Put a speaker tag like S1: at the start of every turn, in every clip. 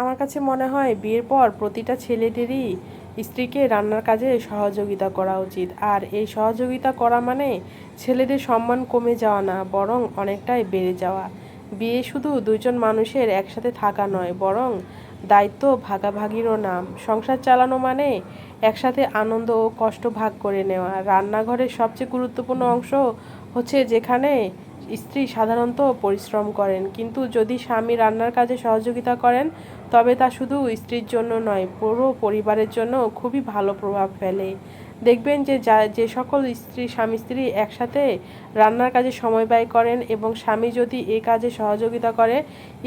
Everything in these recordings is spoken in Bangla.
S1: আমার কাছে মনে হয় বিয়ের পর প্রতিটা ছেলেদেরই স্ত্রীকে রান্নার কাজে সহযোগিতা করা উচিত। আর এই সহযোগিতা করা মানে ছেলেদের সম্মান কমে যাওয়া না, বরং অনেকটাই বেড়ে যাওয়া। বিয়ে শুধু দুইজন মানুষের একসাথে থাকা নয়, বরং দায়িত্ব ভাগাভাগিরও নাম। সংসার চালানো মানে একসাথে আনন্দ ও কষ্ট ভাগ করে নেওয়া। রান্নাঘরের সবচেয়ে গুরুত্বপূর্ণ অংশ হচ্ছে যেখানে স্ত্রী সাধারণত পরিশ্রম করেন, কিন্তু যদি স্বামী রান্নার কাজে সহযোগিতা করেন, তবে তা শুধু স্ত্রীর জন্য নয়, পুরো পরিবারের জন্য খুবই ভালো প্রভাব ফেলে। দেখবেন যে যা, যে সকল স্ত্রী, স্বামী, স্ত্রী একসাথে রান্নার কাজে সময় ব্যয় করেন এবং স্বামী যদি এ কাজে সহযোগিতা করে,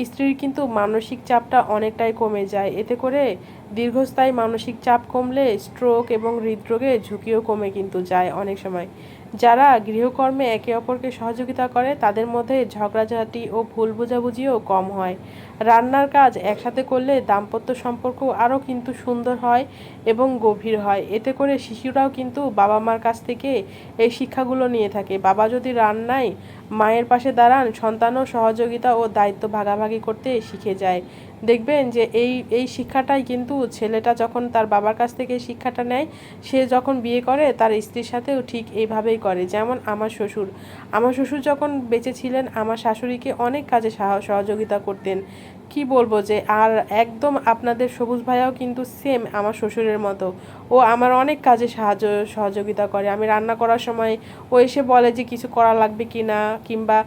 S1: স্ত্রীর কিন্তু মানসিক চাপটা অনেকটাই কমে যায়। এতে করে দীর্ঘস্থায়ী মানসিক চাপ কমলে স্ট্রোক এবং হৃদরোগের ঝুঁকিও কমে কিন্তু যায় অনেক সময়। যারা গৃহকর্মে একে অপরকে সহযোগিতা করে তাদের মধ্যে ঝগড়াঝাটি ও ভুল বোঝাবুঝিও কম হয়। রান্নার কাজ একসাথে করলে দাম্পত্য সম্পর্ক আরও কিন্তু সুন্দর হয় এবং গভীর হয়। এতে করে শিশুরাও কিন্তু বাবা মার কাছ থেকে এই শিক্ষাগুলো নিয়ে থাকে। বাবা যদি রান্নায় মায়ের পাশে দাঁড়ান, সন্তানও সহযোগিতা ও দায়িত্ব ভাগাভাগি করতে শিখে যায়। দেখবেন যে এই এই শিক্ষাটাই কিন্তু ছেলেটা যখন তার বাবার কাছ থেকে শিক্ষাটা নেয়, সে যখন বিয়ে করে, তার স্ত্রীর সাথেও ঠিক এইভাবেই করে। যেমন আমার শ্বশুর। আমার শ্বশুর যখন বেঁচে ছিলেন, আমার শাশুড়িকে অনেক কাজে সাহ- সহযোগিতা করতেন। কি বলব যে, আর একদম আপনাদের সবুজ ভাইয়াও কিন্তু সেম আমার শ্বশুরের মতো। ও আমার অনেক কাজে সাহায্য, সহযোগিতা করে। আমি রান্না করার সময় ও এসে বলে যে, কিছু করা লাগবে কি না? কিংবা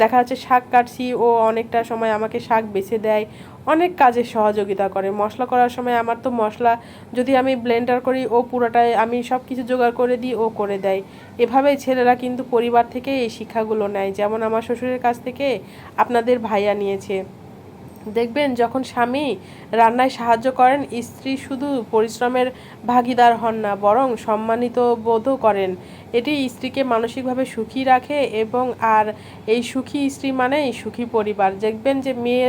S1: দেখা যাচ্ছে শাক কাটছি, ও অনেকটা সময় আমাকে শাক বেছে দেয়। অনেক কাজে সহযোগিতা করে। মশলা করার সময় আমার তো মশলা যদি আমি ব্লেন্ডার করি, ও পুরোটাই আমি সব কিছু জোগাড় করে দিই, ও করে দেয়। এভাবেই ছেলেরা কিন্তু পরিবার থেকে এই শিক্ষাগুলো নেয়। যেমন আমার শ্বশুরের কাছ থেকে আপনাদের ভাইয়া নিয়েছে। দেখবেন যখন স্বামী রান্নায় সাহায্য করেন, স্ত্রী শুধু পরিশ্রমের ভাগিদার হন না, বরং সম্মানিত বোধও করেন। এটি স্ত্রীকে মানসিকভাবে সুখী রাখে এবং আর এই সুখী স্ত্রী মানেই সুখী পরিবার। দেখবেন যে মেয়ে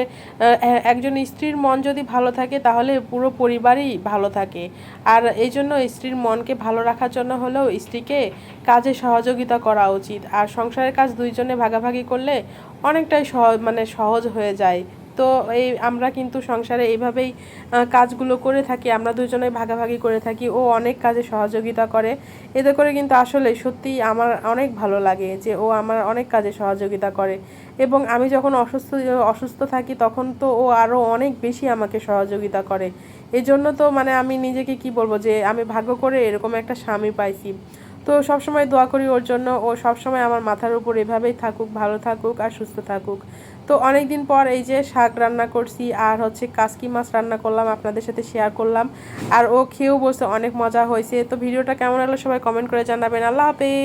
S1: একজন স্ত্রীর মন যদি ভালো থাকে, তাহলে পুরো পরিবারই ভালো থাকে। আর এই জন্য স্ত্রীর মনকে ভালো রাখার জন্য হলেও স্ত্রীকে কাজে সহযোগিতা করা উচিত। আর সংসারের কাজ দুইজনে ভাগাভাগি করলে অনেকটাই সহ মানে সহজ হয়ে যায়। তো এই আমরা কিন্তু সংসারে এইভাবেই কাজগুলো করে থাকি, আমরা দুজনে ভাগাভাগি করে থাকি, ও অনেক কাজে সহযোগিতা করে। এতে করে কিন্তু আসলে সত্যি আমার অনেক ভালো লাগে যে ও আমার অনেক কাজে সহযোগিতা করে। এবং আমি যখন অসুস্থ অসুস্থ থাকি তখন তো ও আরও অনেক বেশি আমাকে সহযোগিতা করে। এই জন্য তো মানে আমি নিজেকে কি বলব যে আমি ভাগ্য করে এরকম একটা স্বামী পাইছি। তো সবসময় দোয়া করি ওর জন্য। ও সবসময় আমার মাথার উপর এভাবেই থাকুক, ভালো থাকুক আর সুস্থ থাকুক। তো অনেক দিন পর এই যে শাক রান্না করছি আর হচ্ছে কাসকি মাছ রান্না করলাম, আপনাদের সাথে শেয়ার করলাম। আর ও খেয়েও বসে অনেক মজা হয়েছে। তো ভিডিওটা কেমন হলো সবাই কমেন্ট করে জানাবেন। আল্লাহ হাফেজ।